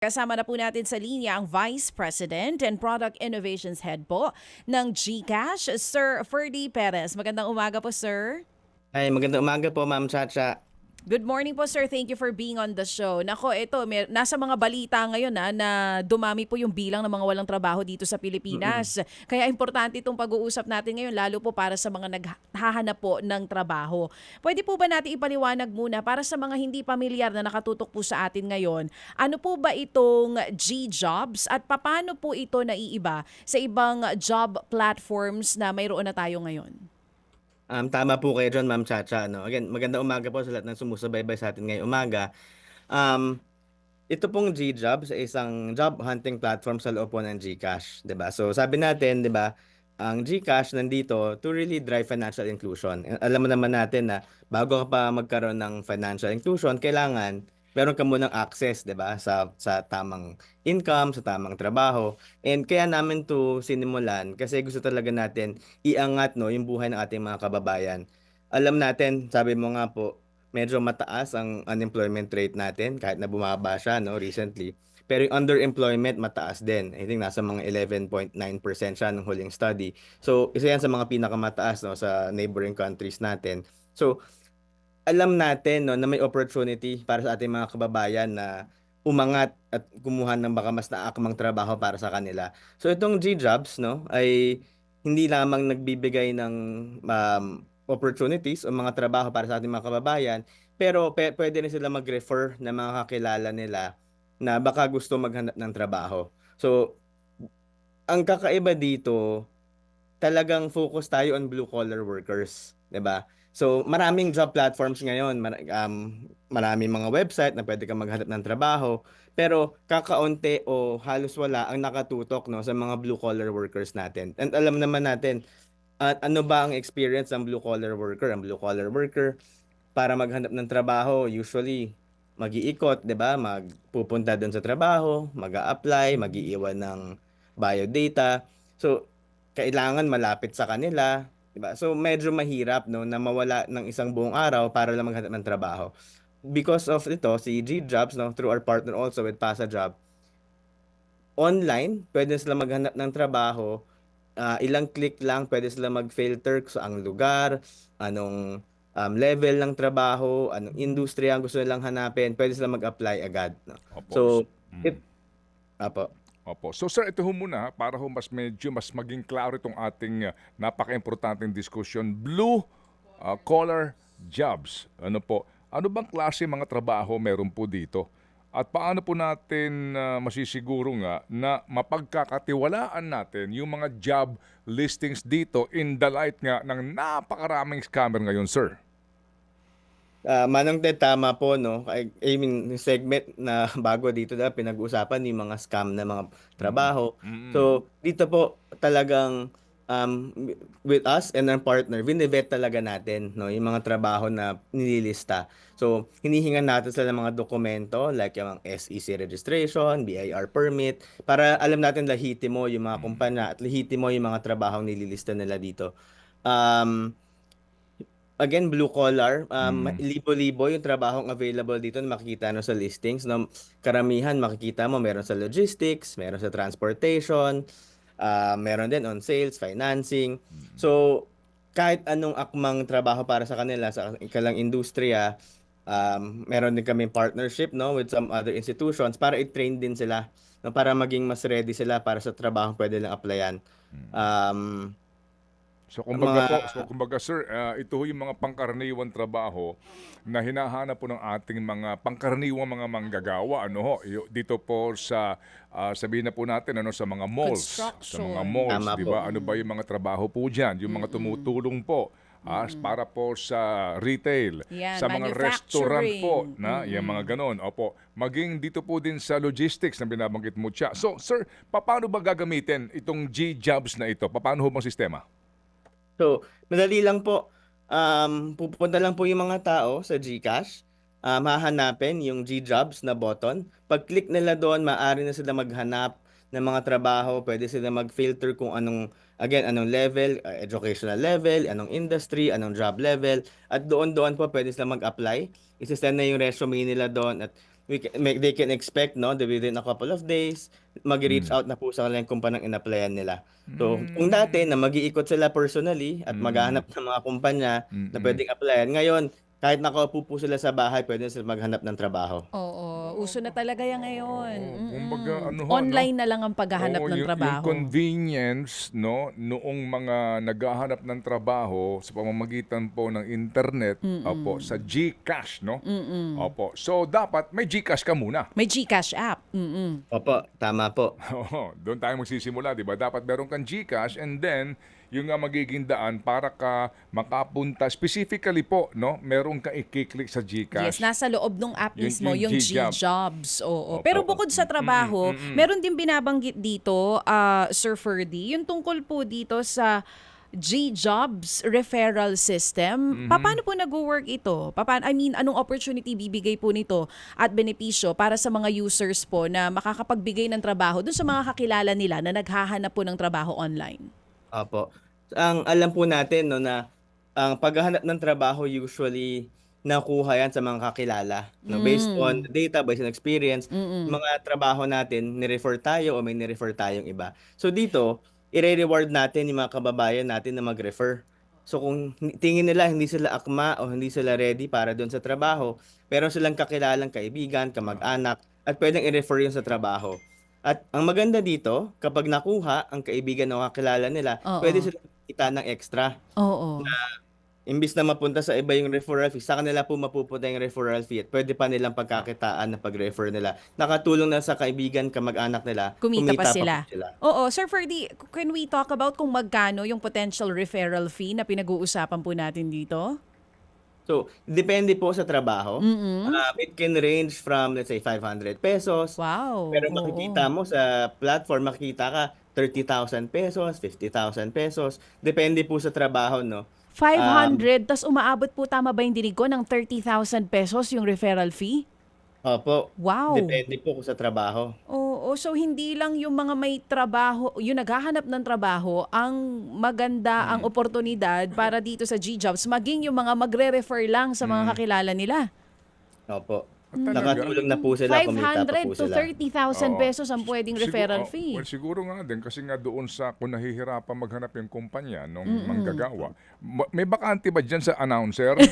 Kasama na po natin sa linya ang Vice President and Product Innovations Head po ng GCash, Sir Ferdy Perez. Magandang umaga po, sir. Ay, magandang umaga po, Ma'am Chacha. Good morning po, sir. Thank you for being on the show. Nako, ito, may, nasa mga balita ngayon na, na dumami po yung bilang ng mga walang trabaho dito sa Pilipinas. Kaya importante itong pag-uusap natin ngayon, lalo po para sa mga naghahanap po ng trabaho. Pwede po ba natin ipaliwanag muna para sa mga hindi pamilyar na nakatutok po sa atin ngayon, ano po ba itong G-Jobs at paano po ito naiiba sa ibang job platforms na mayroon na tayo ngayon? Um, tama po kayo dyan, Ma'am Chacha. No? Again, magandang umaga po sa lahat ng sumusubaybay sa atin ngayong umaga. Um, ito pong G-Jobs ay isang job hunting platform sa loob po ng GCash. ba? So sabi natin, ba, ang GCash nandito to really drive financial inclusion. Alam mo naman natin na bago ka pa magkaroon ng financial inclusion, kailangan meron ka munang access, 'di ba, sa sa tamang income, sa tamang trabaho. And kaya namin 'to sinimulan kasi gusto talaga natin iangat no yung buhay ng ating mga kababayan. Alam natin, sabi mo nga po, medyo mataas ang unemployment rate natin kahit na bumaba siya no recently. Pero yung underemployment mataas din. I think nasa mga 11.9% siya nung huling study. So, isa yan sa mga pinakamataas no sa neighboring countries natin. So, alam natin no na may opportunity para sa ating mga kababayan na umangat at kumuha ng baka mas naakmang trabaho para sa kanila. So itong G-Jobs no ay hindi lamang nagbibigay ng um, opportunities o mga trabaho para sa ating mga kababayan, pero pe- pwede rin sila mag-refer ng mga kakilala nila na baka gusto maghanap ng trabaho. So ang kakaiba dito, talagang focus tayo on blue collar workers, 'di ba? So, maraming job platforms ngayon, mar- um, maraming mga website na pwede kang maghanap ng trabaho, pero kakaunti o halos wala ang nakatutok no sa mga blue collar workers natin. And alam naman natin at ano ba ang experience ng blue collar worker? Ang blue collar worker para maghanap ng trabaho, usually mag-iikot, 'di ba? Magpupunta doon sa trabaho, mag-a-apply, mag-iiwan ng biodata. So, kailangan malapit sa kanila, 'di ba? So medyo mahirap no na mawala ng isang buong araw para lang maghanap ng trabaho. Because of ito, si G-Jobs no, through our partner also with PasaJob, online, pwede sila maghanap ng trabaho. Ah, ilang click lang, pwede sila mag-filter sa ang lugar, anong um, level ng trabaho, anong industriya ang gusto nilang hanapin, pwede sila mag-apply agad. No? Opo. So, Mm. it, apo. Opo. So sir, ito ho muna para ho mas medyo mas maging klaro itong ating uh, napaka-importanteng diskusyon. Blue uh, collar jobs. Ano po? Ano bang klase mga trabaho meron po dito? At paano po natin uh, masisiguro nga na mapagkakatiwalaan natin yung mga job listings dito in the light nga ng napakaraming scammer ngayon, sir? Ah, Manong Ted, tama po, no? I, I mean, yung segment na bago dito na pinag-uusapan yung mga scam na mga trabaho. Mm. So, dito po talagang um, with us and our partner, binivet talaga natin, no? Yung mga trabaho na nililista. So, hinihingan natin sila ng mga dokumento like yung SEC registration, BIR permit, para alam natin lahitimo yung mga kumpanya at lahitimo yung mga trabaho nililista nila dito. Um, again, blue collar, um, Mm. libo-libo yung trabahong available dito na makikita no sa listings. No? Karamihan makikita mo meron sa logistics, meron sa transportation, ah, meron din on sales, financing. So, kahit anong akmang trabaho para sa kanila sa ikalang industriya, um, meron din kami partnership no with some other institutions para i-train din sila no para maging mas ready sila para sa trabaho pwede lang applyan. Um, So kumbaga Mga- po, so kumbaga sir, ah, ito ho yung mga pangkaraniwang trabaho na hinahanap po ng ating mga pangkaraniwang mga manggagawa ano ho, dito po sa ah, sabihin na po natin ano sa mga malls, sa mga malls, di ba? Ano ba yung mga trabaho po diyan? Yung mga tumutulong po ah, para po sa retail, Yan, sa mga restaurant po, na yung mga ganon. Opo, maging dito po din sa logistics na binabanggit mo siya. So, sir, paano ba gagamitin itong G-jobs na ito? Paano ho bang sistema? So, madali lang po. Um, pupunta lang po yung mga tao sa GCash. Um, hahanapin yung G-Jobs na button. Pag-click nila doon, maaari na sila maghanap ng mga trabaho. Pwede sila mag-filter kung anong, again, anong level, uh, educational level, anong industry, anong job level. At doon-doon po pwede sila mag-apply. Isisend na yung resume nila doon at we can, may, they can expect no that within a couple of days mag-reach out na po sa kanilang kumpanyang in-applyan nila. So, kung dati na mag-iikot sila personally at maghahanap ng mga kumpanya na pwedeng applyan, ngayon kahit nakaupo po sila sa bahay, pwede sila maghanap ng trabaho. Oo, uso na talaga yan ngayon. Oo, Mm-mm. kumbaga, ano ho, Online na lang ang paghahanap Oo, ng yung, trabaho. Yung convenience, no, noong mga naghahanap ng trabaho sa pamamagitan po ng internet, opo, sa GCash, no? Opo. So, dapat may GCash ka muna. May GCash app. Mm-mm. Opo, tama po. Oo, doon tayo magsisimula, di ba? Dapat meron kang GCash and then yung nga magiging daan para ka makapunta specifically po, no? Meron ka i-click sa GCash. Yes, nasa loob ng app Yung- mismo, yung yung, G-Job. G-Jobs. Oo. Opo. Pero bukod sa trabaho, meron din binabanggit dito, ah, Sir Ferdy, yung tungkol po dito sa G-Jobs referral system. Pa- Paano po nag-work ito? Paano, I mean, anong opportunity bibigay po nito at benepisyo para sa mga users po na makakapagbigay ng trabaho dun sa mga kakilala nila na naghahanap po ng trabaho online? Opo. Ang alam po natin no na ang paghahanap ng trabaho usually nakuha yan sa mga kakilala no based on data based on experience. Mga trabaho natin ni-refer tayo o may ni-refer tayong iba. So dito i-reward natin yung mga kababayan natin na mag-refer. So kung hi- tingin nila hindi sila akma o hindi sila ready para doon sa trabaho pero silang kakilalang kaibigan kamag-anak at pwedeng i-refer yun sa trabaho at ang maganda dito, kapag nakuha ang kaibigan o kakilala nila, Oo. pwede sila kita ng extra. Oo. Imbis na mapunta sa iba yung referral fee, sa kanila po mapupunta yung referral fee at pwede pa nilang pagkakitaan na pag-refer nila. Nakatulong na sa kaibigan, kamag-anak nila, Kumita pa sila. Oo, Sir Ferdy, can we talk about kung magkano yung potential referral fee na pinag-uusapan po natin dito? So, depende po sa trabaho. Mm-mm. Um, it can range from, let's say, 500 pesos. Wow. Pero oo. makikita mo sa platform, makikita ka 30,000 pesos, 50,000 pesos. Depende po sa trabaho, no? 500, tas umaabot po tama ba yung dinig ko ng 30,000 pesos yung referral fee? Opo. Wow. Depende po sa trabaho. Oo, so hindi lang yung mga may trabaho, yung naghahanap ng trabaho, ang maganda ang oportunidad para dito sa G-Jobs, maging yung mga magre-refer lang sa mga kakilala nila. Opo. Talaga? Nakatulong na po sila, kumita pa 500 po to sila. 30,000 Oo. pesos ang pwedeng Sigu- referral oh, fee. Well, siguro nga din kasi nga doon sa kung nahihirapan maghanap yung kumpanya nung manggagawa. Ma- May bakante ba dyan sa announcer?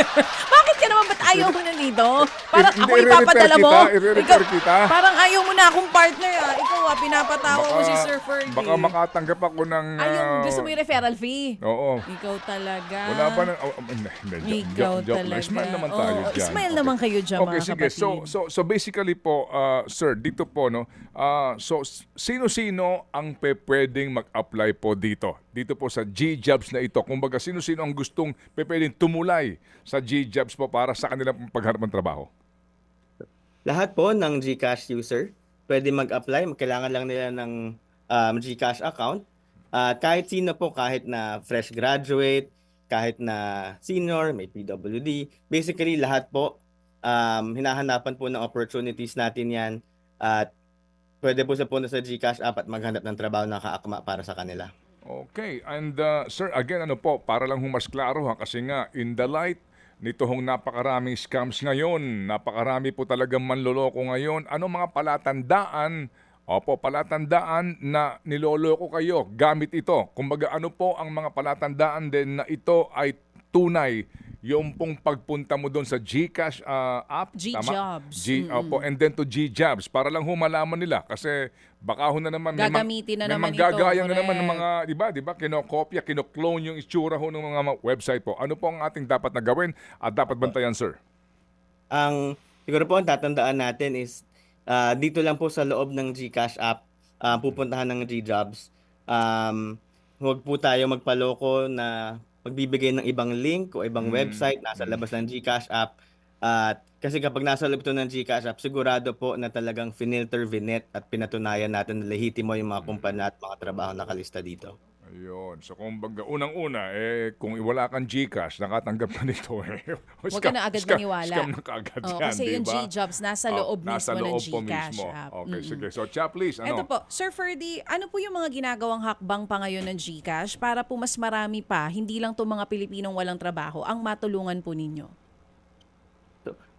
Bakit ka naman ba't ayaw mo na dito? Parang ako ipapadala mo. Ikaw- kita. Parang ayaw mo na akong partner ah. Ikaw ah, pinapatawa mo si Sir Ferdy. baka makatanggap ako ng... Yung ah, gusto mo yung referral fee. Oo. Ikaw talaga. Wala pa nang... Oh, hindi, hindi, joke, Ikaw joke, joke talaga. Smile naman tayo Oo, dyan. smile naman kayo dyan, okay, mga sige. So, kapatid. so, so basically po, uh, sir, dito po, no, uh, so sino-sino ang pe pwedeng mag-apply po dito? Dito po sa G-Jobs na ito. Kumbaga, sino-sino ang gustong pe pwedeng tumulay sa G-Jobs po para sa kanilang pagharap ng trabaho? Lahat po ng GCash user pwede mag-apply. Kailangan lang nila ng um, GCash account. At kahit sino po, kahit na fresh graduate, kahit na senior, may PWD, basically lahat po, um, hinahanapan po ng opportunities natin yan. At pwede po sa punta sa GCash app at maghanap ng trabaho na kaakma para sa kanila. Okay. And uh, sir, again, ano po, para lang humas klaro ha, kasi nga, in the light, nito hong napakaraming scams ngayon, napakarami po talagang manloloko ngayon, ano mga palatandaan, opo, palatandaan na niloloko kayo gamit ito. Kumbaga, ano po ang mga palatandaan din na ito ay tunay yung pong pagpunta mo doon sa GCash uh, app, tama? G-Jobs. G, opo, and then to G-Jobs para lang humalaman nila kasi baka ho na naman may Gagamitin na may naman ito, manggagaya na naman ng mga, di ba, di ba, kinokopya, kinoclone yung itsura ho ng mga website po. Ano po ang ating dapat na gawin at dapat bantayan, sir? Ang siguro po ang tatandaan natin is ah, dito lang po sa loob ng GCash app ah, pupuntahan ng G-Jobs. Um, huwag po tayo magpaloko na magbibigay ng ibang link o ibang website nasa labas ng GCash app. At kasi kapag nasa loob to ng GCash app, sigurado po na talagang finilter, vinet at pinatunayan natin na lehitimo yung mga kumpanya at mga trabaho nakalista dito. Ayun. So, kumbaga, unang-una, eh, kung wala kang Gcash, nakatanggap ka nito, eh. Huwag ka na agad maniwala. Scam na kaagad Oo, yan, kasi di yung? G-Jobs nasa Oh, loob nasa mismo ng loob po GCash mismo. app. Okay, Mm-mm. sige. So, Cha, please, ano? Ito po, Sir Ferdy, ano po yung mga ginagawang hakbang pa ngayon ng GCash para po mas marami pa, hindi lang to mga Pilipinong walang trabaho, ang matulungan po ninyo?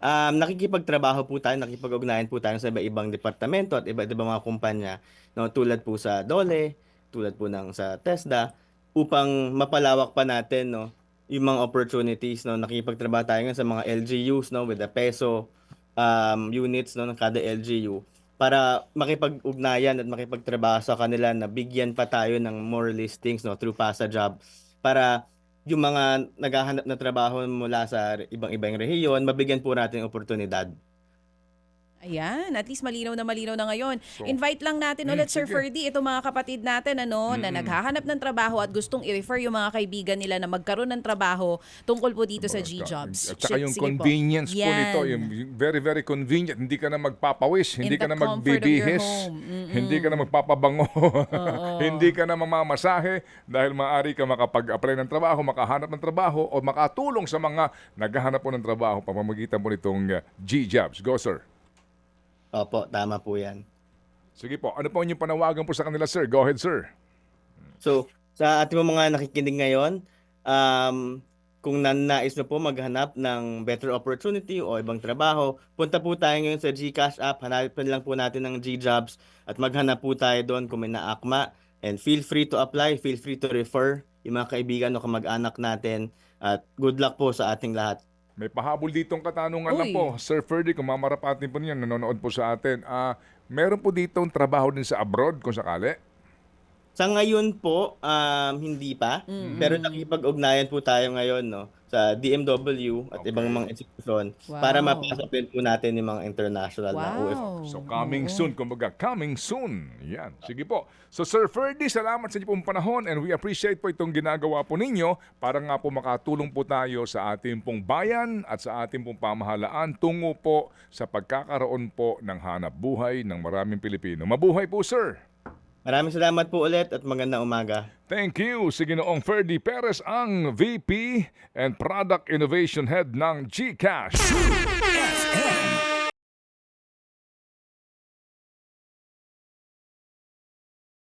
Um, nakikipagtrabaho po tayo, nakikipag-ugnayan po tayo sa iba-ibang departamento at iba't ibang mga kumpanya, no, tulad po sa DOLE, tulad po ng sa TESDA, upang mapalawak pa natin, no, yung mga opportunities, no, nakikipagtrabaho tayo ngayon sa mga LGUs, no, with the peso um, units, no, ng kada LGU, para makipag-ugnayan at makipagtrabaho sa kanila na bigyan pa tayo ng more listings, no, through Pasa Job, para yung mga naghahanap na trabaho mula sa ibang-ibang rehiyon, mabigyan po natin ng oportunidad. Ayan, at least malinaw na malinaw na ngayon. So, Invite lang natin Mm, ulit, Sir sige. Ferdy, itong mga kapatid natin ano, na Mm-mm. naghahanap ng trabaho at gustong i-refer yung mga kaibigan nila na magkaroon ng trabaho tungkol po dito sa G-Jobs. At saka yung Sige convenience po, nito, yung very, very convenient. Hindi ka na magpapawis, hindi In ka na magbibihis, home. Mm-mm. hindi ka na magpapabango, hindi ka na mamamasahe dahil maaari ka makapag-apply ng trabaho, makahanap ng trabaho o makatulong sa mga naghahanap po ng trabaho pamamagitan po nitong uh, G-Jobs. Go, sir. Opo, tama po yan. Sige po, ano po yung panawagan po sa kanila, sir? Go ahead, sir. So, sa ating mga nakikinig ngayon, um, kung nanais na po maghanap ng better opportunity o ibang trabaho, punta po tayo ngayon sa GCash app, hanapin lang po natin ng G-Jobs at maghanap po tayo doon kung may naakma. And feel free to apply, feel free to refer yung mga kaibigan o kamag-anak natin. At good luck po sa ating lahat. May pahabol ditong katanungan lang po. Sir Ferdy, kung mamarapatin po niyan, nanonood po sa atin. Ah, meron po ditong trabaho din sa abroad kung sakali? Sa ngayon po, um, hindi pa. Pero nakipag-ugnayan po tayo ngayon no, sa DMW at Okay. ibang mga institusyon Wow. para mapasapin po natin yung mga international na OFW. Wow. So coming Oo. soon, kumbaga coming soon. Yan. Sige po. So Sir Ferdy, salamat sa inyo pong panahon and we appreciate po itong ginagawa po ninyo para nga po makatulong po tayo sa ating pong bayan at sa ating pong pamahalaan tungo po sa pagkakaroon po ng hanap buhay ng maraming Pilipino. Mabuhay po, sir! Maraming salamat po ulit at magandang umaga. Thank you si Ginoong Ferdy Perez ang VP and Product Innovation Head ng GCash.